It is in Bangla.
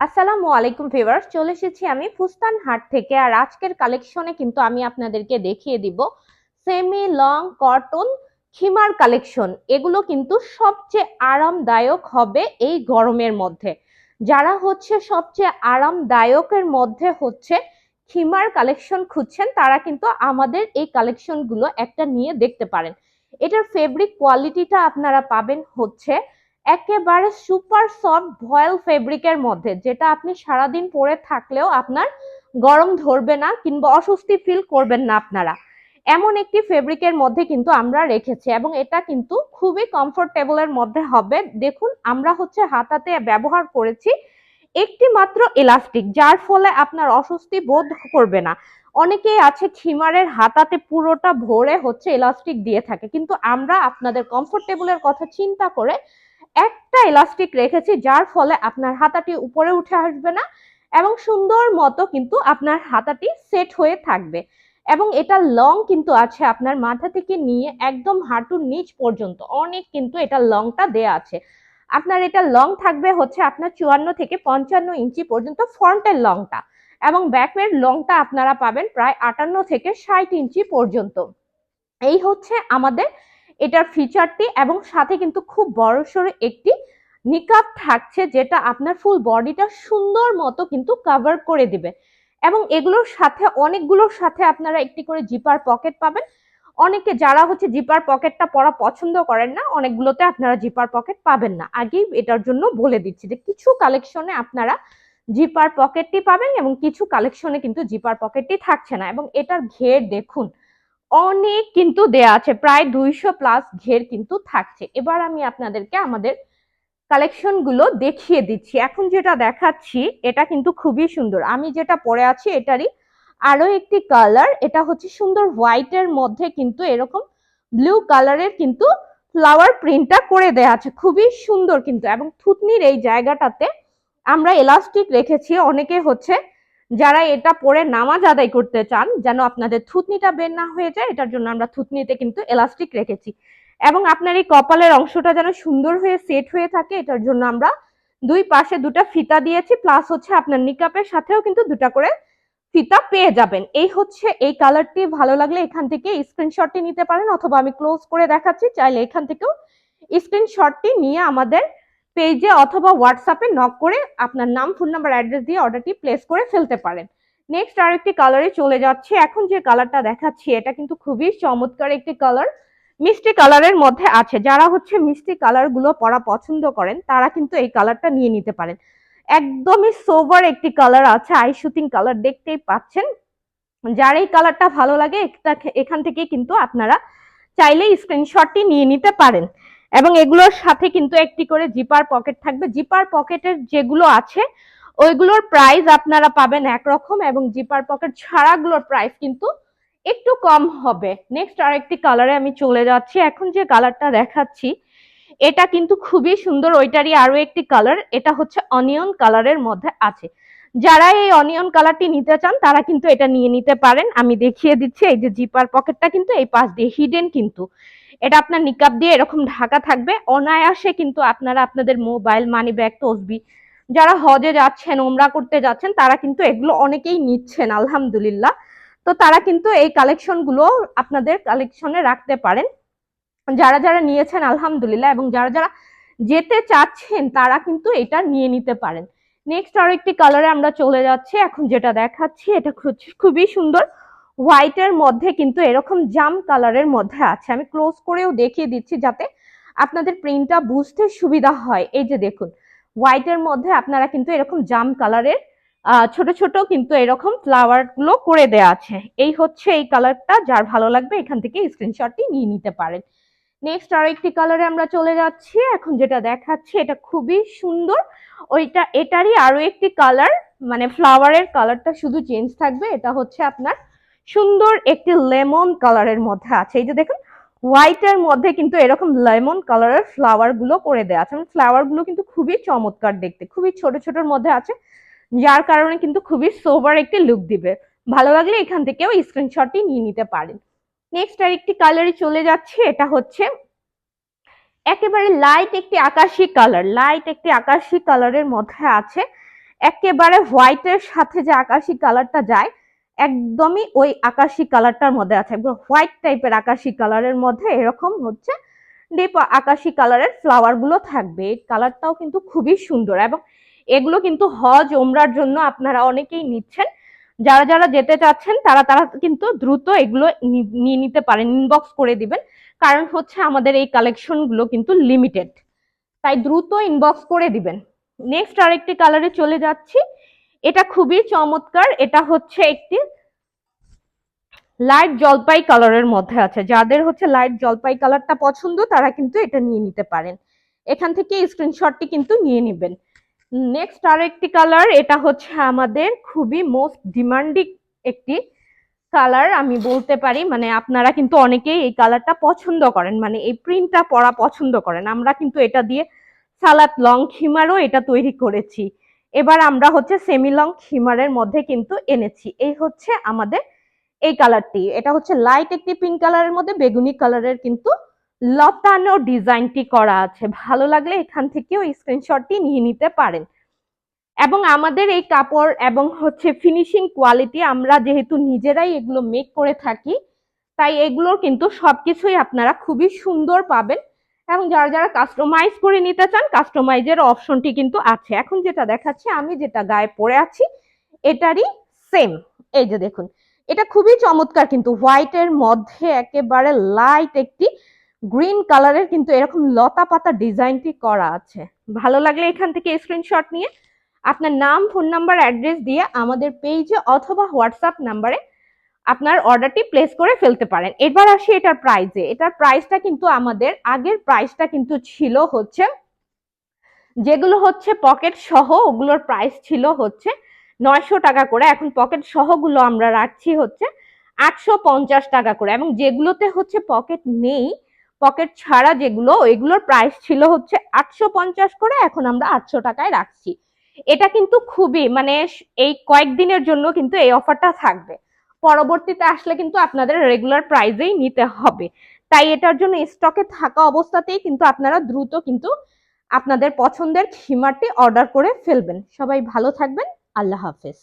আসসালামু আলাইকুম ভিউয়ার্স, চলে এসেছি আমি ফুস্তান হাট থেকে আর আজকের কালেকশনে কিন্তু আমি আপনাদেরকে দেখিয়ে দিব সেমি লং কটন খিমার কালেকশন এগুলো কিন্তু সবচেয়ে আরামদায়ক হবে এই গরমের মধ্যে। যারা হচ্ছে সবচেয়ে আরামদায়কের মধ্যে হচ্ছে খিমার কালেকশন খুঁজছেন, তারা কিন্তু আমাদের এই কালেকশনগুলো একটা নিয়ে দেখতে পারেন। এটার ফেব্রিক কোয়ালিটিটা আপনারা পাবেন হচ্ছে একেবারে সুপার সফট ভয়েল ফেব্রিকের মধ্যে, যেটা আপনি সারাদিন পরে থাকলেও আপনার গরম ধরবে না কিংবা অস্বস্তি ফিল করবেন না আপনারা। এমন একটি ফেব্রিকের মধ্যে কিন্তু আমরা রেখেছি এবং এটা কিন্তু খুবই কমফোর্টেবলের মধ্যে হবে। দেখুন, আমরা হচ্ছে হাতাতে ব্যবহার করেছি একটি মাত্র ইলাস্টিক যার ফলে আপনার অস্বস্তি বোধ করবে না। অনেকেই আছে খিমারের হাতাতে পুরোটা ভরে হচ্ছে ইলাস্টিক দিয়ে থাকে, কিন্তু আমরা আপনাদের কমফোর্টেবলের কথা চিন্তা করে একটা ইলাস্টিক রেখেছি, যার ফলে আপনার হাতাটি উপরে উঠে আসবে না এবং সুন্দর মতো কিন্তু আপনার হাতাটি সেট হয়ে থাকবে। এবং এটা লং কিন্তু আছে আপনার মাথা থেকে নিয়ে একদম হাঁটুর নিচ পর্যন্ত। অনেক কিন্তু এটা লংটা দেয়া আছে। আপনার এটা লং থাকবে হচ্ছে আপনার চুয়ান্ন থেকে পঞ্চান্ন ইঞ্চি পর্যন্ত ফ্রন্টের লংটা এবং ব্যাকের লংটা আপনারা পাবেন প্রায় আটান্ন থেকে ষাট ইঞ্চি পর্যন্ত। এই হচ্ছে আমাদের এটার ফিচারটি এবং সাথে কিন্তু খুব বড়সড় একটি নিকাপ থাকছে যেটা আপনার ফুল বডিটা সুন্দর মতো কিন্তু কভার করে দিবে। এবং এগুলোর সাথে, অনেকগুলোর সাথে আপনারা একটি করে জিপার পকেট পাবেন। অনেকে যারা হচ্ছে জিপার পকেটটা পরা পছন্দ করেন না, অনেকগুলোতে আপনারা জিপার পকেট পাবেন না। আগেই এটার জন্য বলে দিচ্ছি যে কিছু কালেকশনে আপনারা জিপার পকেটটি পাবেন এবং কিছু কালেকশনে কিন্তু জিপার পকেটটি থাকছে না। এবং এটার ঘের দেখুন অনেক কিন্তু দেয়া আছে, প্রায় দুইশো প্লাস ঘের কিন্তু থাকছে। এবার আমি আপনাদেরকে আমাদের কালেকশনগুলো দেখিয়ে দিচ্ছি। এখন যেটা দেখাচ্ছি, এটা কিন্তু খুবই সুন্দর। আমি যেটা পরে আছি, এটারই আরও একটি কালার এটা হচ্ছে সুন্দর হোয়াইটের মধ্যে কিন্তু এরকম ব্লু কালারের কিন্তু ফ্লাওয়ার প্রিন্টটা করে দেয়া আছে। খুবই সুন্দর কিন্তু, এবং থুতনির এই জায়গাটাতে আমরা এলাস্টিক রেখেছি, অনেকে হচ্ছে যারা এটা পরে নামাজ আদায় করতে চান, যেন আপনাদের থুতনিটা বের না হয়ে যায়, এটার জন্য আমরা থুতনিতে কিন্তু এলাস্টিক রেখেছি। এবং আপনার এই কপালের অংশটা যেন সুন্দর হয়ে সেট হয়ে থাকে, এটার জন্য আমরা দুই পাশে দুটা ফিতা দিয়েছি প্লাস হচ্ছে আপনার নিকাপের সাথেও কিন্তু দুটা করে ফিতা পেয়ে যাবেন। এই হচ্ছে, এই কালারটি ভালো লাগলে এখান থেকে স্ক্রিনশটটি নিতে পারেন, অথবা আমি ক্লোজ করে দেখাচ্ছি, চাইলে এখান থেকেও স্ক্রিনশটটি নিয়ে আমাদের পেজে অথবা হোয়াটসঅ্যাপে নক করে আপনার নাম ফোন নাম্বার অ্যাড্রেস দিয়ে অর্ডারটি প্লেস করে ফেলতে পারেন। নেক্সট আরেকটি কালারে চলে যাচ্ছে। এখন যে কালারটা দেখাচ্ছি, এটা কিন্তু খুবই চমৎকার একটি কালার মিষ্টি কালারের মধ্যে আছে। যারা হচ্ছে মিষ্টি কালারগুলো পরা পছন্দ করেন, তারা কিন্তু এই কালারটা নিয়ে নিতে পারেন। একদমই সোভার একটি কালার আছে আই শুটিং কালার দেখতেই পাচ্ছেন। যার এই কালারটা ভালো লাগে এখান থেকে কিন্তু আপনারা চাইলে স্ক্রিনশটটি নিয়ে নিতে পারেন। এবং এগুলোর সাথে কিন্তু একটি করে জিপার পকেট থাকবে। জিপার পকেটের যেগুলো আছে, ওইগুলোর প্রাইস আপনারা পাবেন একরকম এবং জিপার পকেট ছাড়াগুলোর প্রাইস কিন্তু একটু কম হবে। নেক্সট আরেকটি কালারে আমি চলে যাচ্ছি। এখন যে কালারটা দেখাচ্ছি, এটা কিন্তু খুবই সুন্দর। ওইটারই আরও একটি কালার এটা হচ্ছে অনিয়ন কালারের মধ্যে আছে। যারা এই অনিয়ন কালারটি নিতে চান, তারা কিন্তু এটা নিয়ে নিতে পারেন। আমি দেখিয়ে দিচ্ছি, এই যে জিপার পকেটটা কিন্তু এই পাশ দিয়ে হিডেন কিন্তু। এটা আপনার নিকাপ দিয়ে এরকম ঢাকা থাকবে। অনায়াসে কিন্তু আপনারা আপনাদের মোবাইল মানি ব্যাগ তসবি, যারা হজে যাচ্ছেন ওমরা করতে যাচ্ছেন, তারা কিন্তু এগুলো অনেকেই নিচ্ছেন, আলহামদুলিল্লাহ। তো তারা কিন্তু এই কালেকশনগুলো আপনাদের কালেকশনে রাখতে পারেন। যারা যারা নিয়েছেন, আলহামদুলিল্লাহ, এবং যারা যারা যেতে চাচ্ছেন, তারা কিন্তু এটা নিয়ে নিতে পারেন। নেক্সট আরও একটি কালারে আমরা চলে যাচ্ছি। এখন যেটা দেখাচ্ছি, এটা খুবই সুন্দর। হোয়াইটের মধ্যে কিন্তু এরকম জাম কালারের মধ্যে আছে। আমি ক্লোজ করেও দেখিয়ে দিচ্ছি যাতে আপনাদের প্রিন্টটা বুঝতে সুবিধা হয়। এই যে দেখুন হোয়াইটের মধ্যে আপনারা কিন্তু এরকম জাম কালারের ছোট ছোট কিন্তু এরকম ফ্লাওয়ারগুলো করে দেয়া আছে। এই হচ্ছে এই কালারটা যার ভালো লাগবে এখান থেকে স্ক্রিনশটটি নিয়ে নিতে পারেন। নেক্সট আর একটি কালারে আমরা চলে যাচ্ছি। এখন যেটা দেখাচ্ছি, এটা খুবই সুন্দর। ওইটা, এটারই আরও একটি কালার মানে ফ্লাওয়ারের কালারটা শুধু চেঞ্জ থাকবে। এটা হচ্ছে আপনার সুন্দর একটি লেমন কালারের মধ্যে আছে। এই যে দেখুন হোয়াইটের মধ্যে কিন্তু এরকম লেমন কালারের ফ্লাওয়ারগুলো করে দেওয়া আছে। ফ্লাওয়ারগুলো কিন্তু খুবই চমৎকার দেখতে, খুবই ছোট ছোটর মধ্যে আছে। যার কারণে কিন্তু খুবই সোবার একটি লুক দিবে। ভালো লাগলে এখান থেকেও স্ক্রিনশটটি নিয়ে নিতে পারেন। নেক্সট আর একটি কালারে চলে যাচ্ছে, এটা হচ্ছে একেবারে লাইট একটি আকাশি কালার লাইট একটি আকাশি কালারের মধ্যে আছে। একেবারে হোয়াইটের সাথে যে আকাশি কালারটা যায়, একদমই ওই আকাশি কালারটার মধ্যে আছে। হোয়াইট টাইপের আকাশি কালারের মধ্যে এরকম হচ্ছে ডিপ আকাশি কালারের ফ্লাওয়ারগুলো থাকবে। এই কালারটাও কিন্তু খুবই সুন্দর এবং এগুলো কিন্তু হজ ওমরার জন্য আপনারা অনেকেই নিচ্ছেন। যারা যারা যেতে চাচ্ছেন, তারা তারা কিন্তু দ্রুত এগুলো নিয়ে নিতে পারেন ইনবক্স করে দিবেন। কারণ হচ্ছে আমাদের এই কালেকশনগুলো কিন্তু লিমিটেড তাই দ্রুত ইনবক্স করে দিবেন। নেক্সট আরেকটি কালারে চলে যাচ্ছি। এটা খুবই চমৎকার। এটা হচ্ছে একটি লাইট জলপাই কালারের মধ্যে আছে। যাদের হচ্ছে লাইট জলপাই কালারটা পছন্দ, তারা কিন্তু এটা নিয়ে নিতে পারেন। এখান থেকে স্ক্রিনশটটি কিন্তু নিয়ে নেবেন। নেক্সট আরেকটি কালার এটা হচ্ছে আমাদের খুবই মোস্ট ডিমান্ডিং একটি কালার আমি বলতে পারি। মানে আপনারা কিন্তু অনেকেই এই কালারটা পছন্দ করেন। মানে এই প্রিন্টটা পরা পছন্দ করেন। আমরা কিন্তু এটা দিয়ে সালাদ লং খিমারও এটা তৈরি করেছি। এবার আমরা হচ্ছে সেমি লং খিমারের মধ্যে কিন্তু এনেছি। এই হচ্ছে আমাদের এই কালারটি এটা হচ্ছে লাইট একটি পিঙ্ক কালারের মধ্যে, বেগুনি কালারের কিন্তু লতানো ডিজাইনটি করা আছে। ভালো লাগলে এখান থেকেও স্ক্রিনশটটি নিয়ে নিতে পারেন। এবং আমাদের এই কাপড় এবং হচ্ছে ফিনিশিং কোয়ালিটি আমরা যেহেতু নিজেরাই এগুলো মেক করে থাকি, তাই এগুলোর কিন্তু সবকিছুই আপনারা খুবই সুন্দর পাবেন। এবং যারা যারা কাস্টমাইজ করে নিতে চান কাস্টমাইজের অপশনটি কিন্তু আছে। এখন যেটা দেখাচ্ছি, আমি যেটা গায়ে পরে আছি, এটারই সেম এই যে দেখুন, এটা খুবই চমৎকার কিন্তু। হোয়াইটের মধ্যে একেবারে লাইট একটি গ্রিন কালারের কিন্তু এরকম লতা পাতা ডিজাইনটি করা আছে। ভালো লাগলে এখান থেকে স্ক্রিনশট নিয়ে আপনার নাম ফোন নাম্বার অ্যাড্রেস দিয়ে আমাদের পেজে অথবা হোয়াটসঅ্যাপ নাম্বারে আপনার অর্ডারটি প্লেস করে ফেলতে পারেন। এবার আসি এটার প্রাইজে এটার প্রাইসটা কিন্তু আমাদের, আগের প্রাইসটা কিন্তু ছিল হচ্ছে, যেগুলো হচ্ছে পকেট সহ, ওগুলোর প্রাইস ছিল হচ্ছে নয়শো টাকা করে। এখন পকেট সহগুলো আমরা রাখছি হচ্ছে আটশো পঞ্চাশ টাকা করে। এবং যেগুলোতে হচ্ছে পকেট নেই পকেট ছাড়া যেগুলো এগুলোর প্রাইস ছিল হচ্ছে আটশো পঞ্চাশ করে, এখন আমরা আটশো টাকায় রাখছি। এটা কিন্তু খুবই মানে এই কয়েকদিনের জন্য কিন্তু এই অফারটা থাকবে। পরবর্তীতে আসলে কিন্তু আপনাদের রেগুলার প্রাইজেই নিতে হবে। তাই এটার জন্য স্টকে থাকা অবস্থাতেই কিন্তু আপনারা দ্রুত কিন্তু আপনাদের পছন্দের খিমারটি অর্ডার করে ফেলবেন। সবাই ভালো থাকবেন। আল্লাহ হাফেজ।